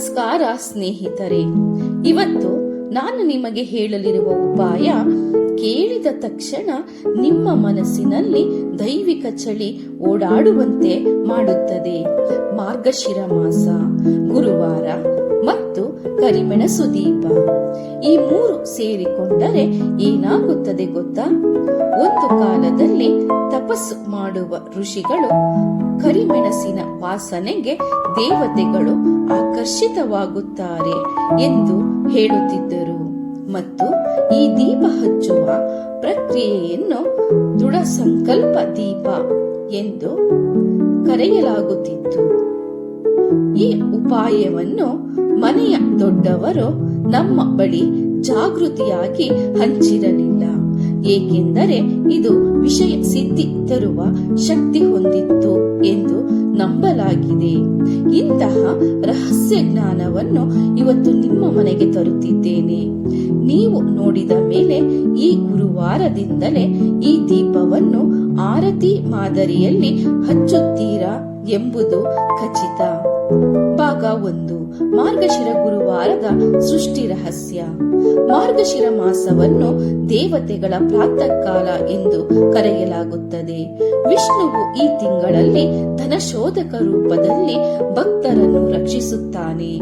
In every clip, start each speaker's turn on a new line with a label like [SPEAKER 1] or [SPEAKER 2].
[SPEAKER 1] ನಮಸ್ಕಾರ, ಸ್ನೇಹಿತರೆ. ಇವತ್ತು ನಾನು ನಿಮಗೆ ಹೇಳಲಿರುವ ಉಪಾಯ, ಕೇಳಿದ ತಕ್ಷಣ ನಿಮ್ಮ ಮನಸ್ಸಿನಲ್ಲಿ ದೈವಿಕ ಚಳಿ ಓಡಾಡುವಂತೆ ಮಾಡುತ್ತದೆ. ಮಾರ್ಗಶಿರ ಮಾಸ, ಗುರುವಾರ ಮತ್ತು ಕರಿಮೆಣಸು ದೀಪ. ಈ ಮೂರು ಸೇರಿಕೊಂಡರೆ ಏನಾಗುತ್ತದೆ ಗೊತ್ತಾ? ಒಂದು ಕಾಲದಲ್ಲಿ ತಪಸ್ಸು ಮಾಡುವ ಋಷಿಗಳು ಕರಿಮೆಣಸಿನ ವಾಸನೆಗೆ ದೇವತೆಗಳು ಆಕರ್ಷಿತವಾಗುತ್ತಾರೆ ಎಂದು ಹೇಳುತ್ತಿದ್ದರು. ಮತ್ತು ಈ ದೀಪ ಹಚ್ಚುವ ಪ್ರಕ್ರಿಯೆಯನ್ನು ದೃಢ ಸಂಕಲ್ಪ ದೀಪ ಎಂದು ಕರೆಯಲಾಗುತ್ತಿತ್ತು. ಈ ಉಪಾಯವನ್ನು ಮನೆಯ ದೊಡ್ಡವರು ನಮ್ಮ ಬಳಿ ಜಾಗೃತಿಯಾಗಿ ಹಂಚಿರಲಿಲ್ಲ. ಏಕೆಂದರೆ ಇದು ವಿಷಯ ಸಿದ್ಧಿ ತರುವ ಶಕ್ತಿ ಹೊಂದಿತ್ತು ಎಂದು ನಂಬಲಾಗಿದೆ. ಇಂತಹ ರಹಸ್ಯ ಜ್ಞಾನವನ್ನು ಇವತ್ತು ನಿಮ್ಮ ಮನೆಗೆ ತರುತ್ತಿದ್ದೇನೆ. ನೀವು ನೋಡಿದ ಮೇಲೆ ಈ ಗುರುವಾರದಿಂದಲೇ ಈ ದೀಪವನ್ನು ಆರತಿ ಮಾದರಿಯಲ್ಲಿ ಹಚ್ಚುತ್ತೀರಾ ಎಂಬುದು ಖಚಿತ. ಭಾಗ ಒಂದು, ಮಾರ್ಗಶಿರ ಗುರುವಾರದ ಸೃಷ್ಟಿ ರಹಸ್ಯ. ಮಾರ್ಗಶಿರ ಮಾಸವನ್ನು ದೇವತೆಗಳ ಪ್ರಾತಃ ಕಾಲ ಎಂದು ಕರೆಯಲಾಗುತ್ತದೆ. ವಿಷ್ಣುವು ಈ ತಿಂಗಳಲ್ಲಿ ಧನಶೋಧಕ ರೂಪದಲ್ಲಿ ಭಕ್ತರನ್ನು ರಕ್ಷಿಸುತ್ತಾನೆ.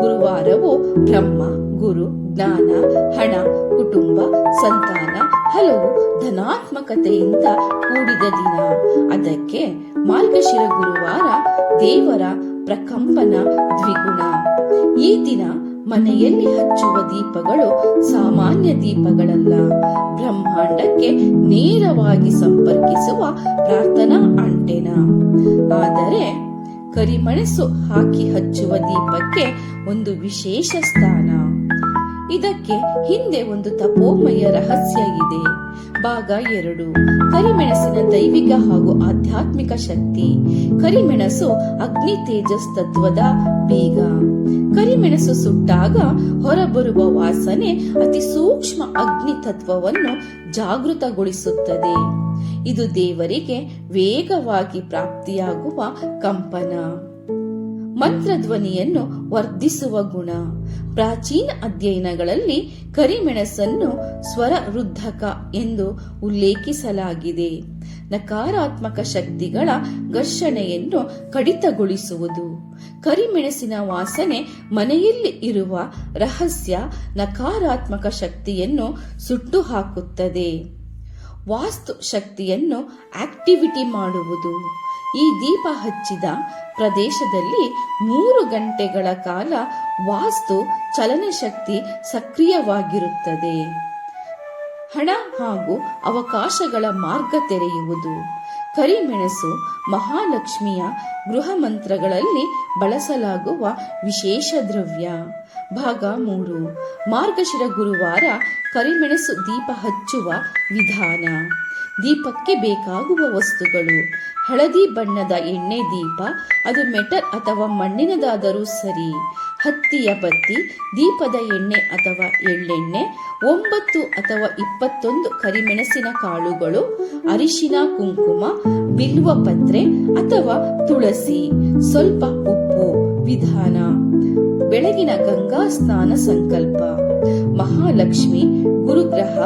[SPEAKER 1] ಗುರುವಾರವು ಬ್ರಹ್ಮ, ಗುರು, ಜ್ಞಾನ, ಹಣ, ಕುಟುಂಬ, ಸಂತಾನ, ಹಲವು ಧನಾತ್ಮಕತೆಯಿಂದ ಕೂಡಿದ ದಿನ. ಅದಕ್ಕೆ ಮಾರ್ಗಶಿರ ಗುರುವಾರ ದೇವರ ಪ್ರಕಂಪನ ದ್ವಿಗುಣ. ಈ ದಿನ ಮನೆಯಲ್ಲಿ ಹಚ್ಚುವ ದೀಪಗಳು ಸಾಮಾನ್ಯ ದೀಪಗಳಲ್ಲ. ಬ್ರಹ್ಮಾಂಡಕ್ಕೆ ನೇರವಾಗಿ ಸಂಪರ್ಕಿಸುವ ಪ್ರಾರ್ಥನಾ ಅಂಟೆನ ಆದರೆ ಕರಿಮೆಣಸು ಹಾಕಿ ಹಚ್ಚುವ ದೀಪಕ್ಕೆ ಒಂದು ವಿಶೇಷ ಸ್ಥಾನ. ಇದಕ್ಕೆ ಹಿಂದೆ ಒಂದು ತಪೋಮಯ ರಹಸ್ಯ ಇದೆ. ಭಾಗ ಎರಡು. ಕರಿಮೆಣಸಿನ ದೈವಿಕ ಹಾಗೂ ಆಧ್ಯಾತ್ಮಿಕ ಶಕ್ತಿ. ಕರಿಮೆಣಸು ಅಗ್ನಿ ತೇಜಸ್ ತತ್ವದ ಬೀಗ. ಕರಿಮೆಣಸು ಸುಟ್ಟಾಗ ಹೊರಬರುವ ವಾಸನೆ ಅತಿ ಸೂಕ್ಷ್ಮ ಅಗ್ನಿ ತತ್ವವನ್ನು ಜಾಗೃತಗೊಳಿಸುತ್ತದೆ. ಇದು ದೇವರಿಗೆ ವೇಗವಾಗಿ ಪ್ರಾಪ್ತಿಯಾಗುವ ಕಂಪನ. ಮಂತ್ರಧ್ವನಿಯನ್ನು ವರ್ಧಿಸುವ ಗುಣ. ಪ್ರಾಚೀನ ಅಧ್ಯಯನಗಳಲ್ಲಿ ಕರಿಮೆಣಸನ್ನು ಸ್ವರ ವೃದ್ಧಕ ಎಂದು ಉಲ್ಲೇಖಿಸಲಾಗಿದೆ. ನಕಾರಾತ್ಮಕ ಶಕ್ತಿಗಳ ಘರ್ಷಣೆಯನ್ನು ಕಡಿತಗೊಳಿಸುವುದು. ಕರಿಮೆಣಸಿನ ವಾಸನೆ ಮನೆಯಲ್ಲಿ ಇರುವ ರಹಸ್ಯ ನಕಾರಾತ್ಮಕ ಶಕ್ತಿಯನ್ನು ಸುಟ್ಟು ಹಾಕುತ್ತದೆ ವಾಸ್ತು ಶಕ್ತಿಯನ್ನು ಆಕ್ಟಿವಿಟಿ ಮಾಡುವುದು. ಈ ದೀಪ ಹಚ್ಚಿದ ಪ್ರದೇಶದಲ್ಲಿ ಮೂರು ಗಂಟೆಗಳ ಕಾಲ ವಾಸ್ತು ಚಲನಶಕ್ತಿ ಸಕ್ರಿಯವಾಗಿರುತ್ತದೆ. ಹಣ ಹಾಗೂ ಅವಕಾಶಗಳ ಮಾರ್ಗ ತೆರೆಯುವುದು. ಕರಿಮೆಣಸು ಮಹಾಲಕ್ಷ್ಮಿಯ ಗೃಹ ಮಂತ್ರಗಳಲ್ಲಿ ಬಳಸಲಾಗುವ ವಿಶೇಷ ದ್ರವ್ಯ. ಭಾಗ ಮೂರು. ಮಾರ್ಗಶಿರ ಗುರುವಾರ ಕರಿಮೆಣಸು ದೀಪ ಹಚ್ಚುವ ವಿಧಾನ. ದೀಪಕ್ಕೆ ಬೇಕಾಗುವ ವಸ್ತುಗಳು. ಹಳದಿ ಬಣ್ಣದ ಎಣ್ಣೆ ದೀಪ, ಅದು ಮೆಟಲ್ ಅಥವಾ ಮಣ್ಣಿನದಾದರೂ ಸರಿ. ಹತ್ತಿಯ ಬತ್ತಿ, ದೀಪದ ಎಣ್ಣೆ ಅಥವಾ ಎಳ್ಳೆಣ್ಣೆ, ಒಂಬತ್ತು ಅಥವಾ ಇಪ್ಪತ್ತೊಂದು ಕರಿಮೆಣಸಿನ ಕಾಳುಗಳು, ಅರಿಶಿನ, ಕುಂಕುಮ, ಬಿಲ್ವ ಪತ್ರೆ ಅಥವಾ ತುಳಸಿ, ಸ್ವಲ್ಪ ಉಪ್ಪು. ವಿಧಾನ, ಬೆಳಗಿನ ಗಂಗಾ ಸ್ನಾನ ಸಂಕಲ್ಪ. ಮಹಾಲಕ್ಷ್ಮಿ, ಗುರುಗ್ರಹ,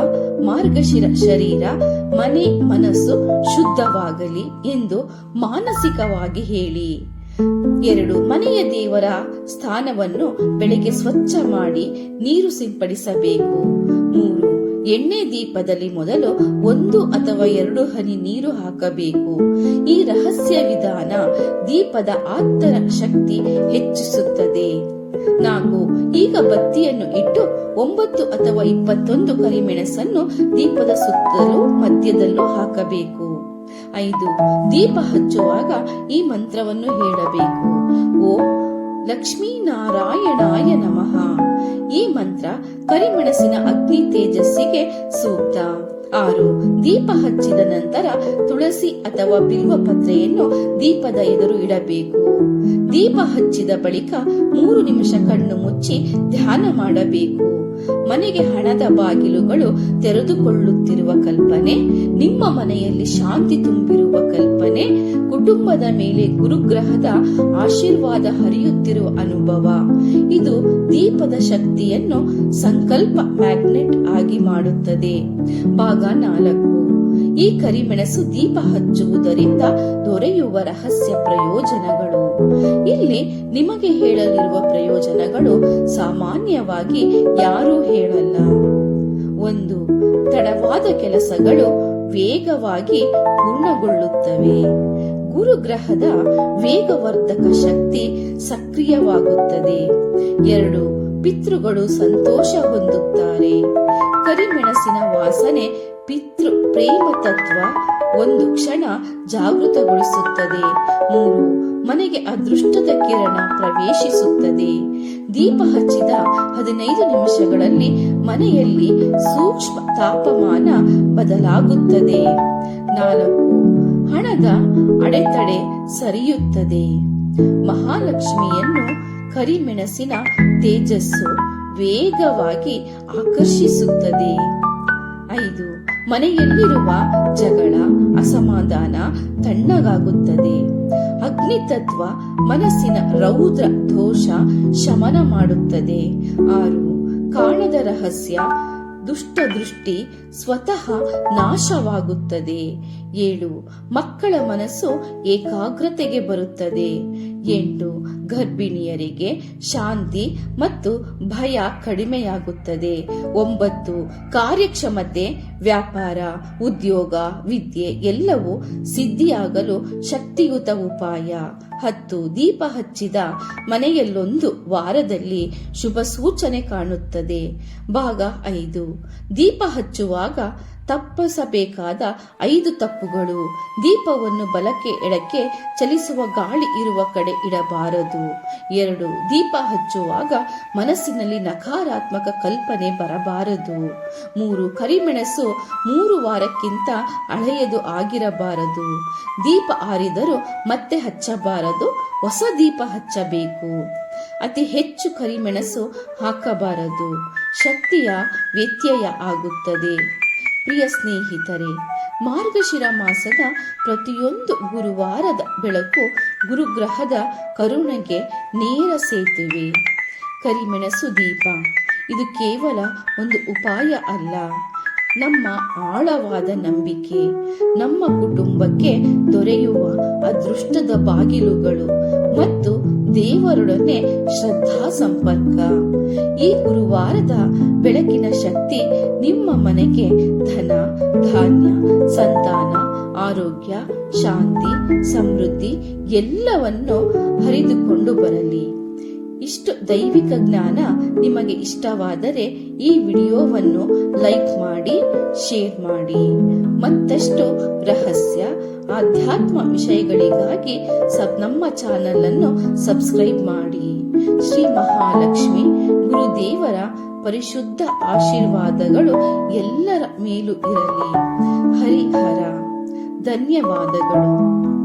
[SPEAKER 1] ಮಾರ್ಗಶಿರ ಶರೀರ, ಮನೆ ಮನಸ್ಸು ಶುದ್ಧವಾಗಲಿ ಎಂದು ಮಾನಸಿಕವಾಗಿ ಹೇಳಿ. ಎರಡು ಮನೆಯ ದೇವರ ಸ್ಥಾನವನ್ನು ಬೆಳಿಗ್ಗೆ ಸ್ವಚ್ಛ ಮಾಡಿ ನೀರು ಸಿಂಪಡಿಸಬೇಕು. ಮೂರು, ಎಣ್ಣೆ ದೀಪದಲ್ಲಿ ಮೊದಲು ಒಂದು ಅಥವಾ ಎರಡು ಹನಿ ನೀರು ಹಾಕಬೇಕು. ಈ ರಹಸ್ಯ ವಿಧಾನ ದೀಪದ ಆತ್ತರ ಶಕ್ತಿ ಹೆಚ್ಚಿಸುತ್ತದೆ. ನಾಲ್ಕು, ಈಗ ಬತ್ತಿಯನ್ನು ಇಟ್ಟು ಒಂಬತ್ತು ಅಥವಾ ಇಪ್ಪತ್ತೊಂದು ಕರಿಮೆಣಸನ್ನು ದೀಪದ ಸುತ್ತಲೂ ಮಧ್ಯದಲ್ಲೂ ಹಾಕಬೇಕು. ಐದು. ದೀಪ ಹಚ್ಚುವಾಗ ಈ ಮಂತ್ರವನ್ನು ಹೇಳಬೇಕು. ಓ ಲಕ್ಷ್ಮೀನಾರಾಯಣಾಯ ನಮಃ. ಈ ಮಂತ್ರ ಕರಿಮೆಣಸಿನ ಅಗ್ನಿ ತೇಜಸ್ಸಿಗೆ ಸೂಕ್ತ. ಆರು. ದೀಪ ಹಚ್ಚಿದ ನಂತರ ತುಳಸಿ ಅಥವಾ ಬಿಲ್ವ ಪತ್ರೆಯನ್ನು ದೀಪದ ಎದುರು ಇಡಬೇಕು. ದೀಪ ಹಚ್ಚಿದ ಬಳಿಕ ಮೂರು ನಿಮಿಷ ಕಣ್ಣು ಮುಚ್ಚಿ ಧ್ಯಾನ ಮಾಡಬೇಕು. ಮನೆಗೆ ಹಣದ ಬಾಗಿಲುಗಳು ತೆರೆದುಕೊಳ್ಳುತ್ತಿರುವ ಕಲ್ಪನೆ, ನಿಮ್ಮ ಮನೆಯಲ್ಲಿ ಶಾಂತಿ ತುಂಬಿರುವ ಕಲ್ಪನೆ, ಕುಟುಂಬದ ಮೇಲೆ ಗುರುಗ್ರಹದ ಆಶೀರ್ವಾದ ಹರಿಯುತ್ತಿರುವ ಅನುಭವ. ಇದು ದೀಪದ ಶಕ್ತಿಯನ್ನು ಸಂಕಲ್ಪ ಮ್ಯಾಗ್ನೆಟ್ ಆಗಿ ಮಾಡುತ್ತದೆ. ಭಾಗ ನಾಲ್ಕು. ಈ ಕರಿಮೆಣಸು ದೀಪ ಹಚ್ಚುವುದರಿಂದ ದೊರೆಯುವ ರಹಸ್ಯ ಪ್ರಯೋಜನಗಳು. ಇಲ್ಲಿ ನಿಮಗೆ ಹೇಳಲಿರುವ ಪ್ರಯೋಜನಗಳು ಸಾಮಾನ್ಯವಾಗಿ ಯಾರೂ ಹೇಳಲ್ಲ. ಒಂದು, ತಡವಾದ ಕೆಲಸಗಳು ವೇಗವಾಗಿ ಪೂರ್ಣಗೊಳ್ಳುತ್ತವೆ. ಗುರುಗ್ರಹದ ವೇಗವರ್ಧಕ ಶಕ್ತಿ ಸಕ್ರಿಯವಾಗುತ್ತದೆ. ಎರಡು, ಪಿತೃಗಳು ಸಂತೋಷ ಹೊಂದುತ್ತಾರೆ. ಕರಿಮೆಣಸಿನ ವಾಸನೆ ಪಿತೃ ಪ್ರೇಮ ತತ್ವ ಒಂದು ಕ್ಷಣ ಜಾಗೃತಗೊಳಿಸುತ್ತದೆ. ಮೂರು, ಮನೆಗೆ ಅದೃಷ್ಟದ ಕಿರಣ ಪ್ರವೇಶಿಸುತ್ತದೆ. ದೀಪ ಹಚ್ಚಿದ ಹದಿನೈದು ನಿಮಿಷಗಳಲ್ಲಿ ಮನೆಯಲ್ಲಿ ಸೂಕ್ಷ್ಮ ತಾಪಮಾನ ಬದಲಾಗುತ್ತದೆ. ನಾಲ್ಕು, ಹಣದ ಅಡೆತಡೆ ಸರಿಯುತ್ತದೆ. ಮಹಾಲಕ್ಷ್ಮಿಯನ್ನು ಕರಿಮೆಣಸಿನ ತೇಜಸ್ಸು ವೇಗವಾಗಿ ಆಕರ್ಷಿಸುತ್ತದೆ. ಮನೆಯಲ್ಲಿರುವ ಜಗಳ, ಅಸಮಾಧಾನ ತಣ್ಣಗಾಗುತ್ತದೆ. ಅಗ್ನಿ ತತ್ವ ಮನಸ್ಸಿನ ರೌದ್ರ ದೋಷ ಶಮನ ಮಾಡುತ್ತದೆ. ಆರು ಕಾಣದ ರಹಸ್ಯ ದುಷ್ಟ ದೃಷ್ಟಿ ಸ್ವತಃ ನಾಶವಾಗುತ್ತದೆ. ಏಳು, ಮಕ್ಕಳ ಮನಸ್ಸು ಏಕಾಗ್ರತೆಗೆ ಬರುತ್ತದೆ. ಎಂಟು ಗರ್ಭಿಣಿಯರಿಗೆ ಶಾಂತಿ ಮತ್ತು ಭಯ ಕಡಿಮೆಯಾಗುತ್ತದೆ. ಒಂಬತ್ತು ಕಾರ್ಯಕ್ಷಮತೆ, ವ್ಯಾಪಾರ, ಉದ್ಯೋಗ, ವಿದ್ಯೆ ಎಲ್ಲವೂ ಸಿದ್ಧಿಯಾಗಲು ಶಕ್ತಿಯುತ ಉಪಾಯ. ಹತ್ತು ದೀಪ ಹಚ್ಚಿದ ಮನೆಯಲ್ಲೊಂದು ವಾರದಲ್ಲಿ ಶುಭ ಸೂಚನೆ ಕಾಣುತ್ತದೆ. ಭಾಗ ಐದು ದೀಪ ಹಚ್ಚುವಾಗ ತಪ್ಪಿಸಬೇಕಾದ ಐದು ತಪ್ಪುಗಳು. ದೀಪವನ್ನು ಬಲಕ್ಕೆ, ಎಡಕ್ಕೆ ಚಲಿಸುವ ಗಾಳಿ ಇರುವ ಕಡೆ ಇಡಬಾರದು. ಎರಡು, ದೀಪ ಹಚ್ಚುವಾಗ ಮನಸ್ಸಿನಲ್ಲಿ ನಕಾರಾತ್ಮಕ ಕಲ್ಪನೆ ಬರಬಾರದು. ಮೂರು, ಕರಿಮೆಣಸು ಮೂರು ವಾರಕ್ಕಿಂತ ಹಳೆಯದು ಆಗಿರಬಾರದು. ದೀಪ ಆರಿದರೂ ಮತ್ತೆ ಹಚ್ಚಬಾರದು, ಹೊಸ ದೀಪ ಹಚ್ಚಬೇಕು. ಅತಿ ಹೆಚ್ಚು ಕರಿಮೆಣಸು ಹಾಕಬಾರದು. ಶಕ್ತಿಯ ವ್ಯತ್ಯಯ ಆಗುತ್ತದೆ. ಪ್ರಿಯ ಸ್ನೇಹಿತರೆ, ಮಾರ್ಗಶಿರ ಮಾಸದ ಪ್ರತಿಯೊಂದು ಗುರುವಾರದ ಬೆಳಕು ಗುರುಗ್ರಹದ ಕರುಣೆಗೆ ನೇರ ಸೇತುವೆ. ಕರಿಮೆಣಸು ದೀಪ, ಇದು ಕೇವಲ ಒಂದು ಉಪಾಯ ಅಲ್ಲ. ನಮ್ಮ ಆಳವಾದ ನಂಬಿಕೆ, ನಮ್ಮ ಕುಟುಂಬಕ್ಕೆ ದೊರೆಯುವ ಅದೃಷ್ಟದ ಬಾಗಿಲುಗಳು ಮತ್ತು ದೇವರೊಡನೆ ಶ್ರದ್ಧಾ ಸಂಪರ್ಕ ಈ ಗುರುವಾರದ ಬೆಳಕಿನ ಶಕ್ತಿ ನಿಮ್ಮ ಮನೆಗೆ ಧನ, ಧಾನ್ಯ, ಸಂತಾನ, ಆರೋಗ್ಯ, ಶಾಂತಿ, ಸಮೃದ್ಧಿ ಎಲ್ಲವನ್ನು ಹರಿದುಕೊಂಡು ಬರಲಿ. ಇಷ್ಟು ದೈವಿಕ ಜ್ಞಾನ ನಿಮಗೆ ಇಷ್ಟವಾದರೆ ಈ ವಿಡಿಯೋವನ್ನು ಲೈಕ್ ಮಾಡಿ, ಶೇರ್ ಮಾಡಿ. ಮತ್ತಷ್ಟು ರಹಸ್ಯ, ಆಧ್ಯಾತ್ಮ ವಿಷಯಗಳಿಗಾಗಿ ನಮ್ಮ ಚಾನಲ್ ಅನ್ನು ಸಬ್ಸ್ಕ್ರೈಬ್ ಮಾಡಿ. ಶ್ರೀ ಮಹಾಲಕ್ಷ್ಮಿ ಗುರುದೇವರ ಪರಿಶುದ್ಧ ಆಶೀರ್ವಾದಗಳು ಎಲ್ಲರ ಮೇಲೂ ಇರಲಿ. ಹರಿಹರ ಧನ್ಯವಾದಗಳು.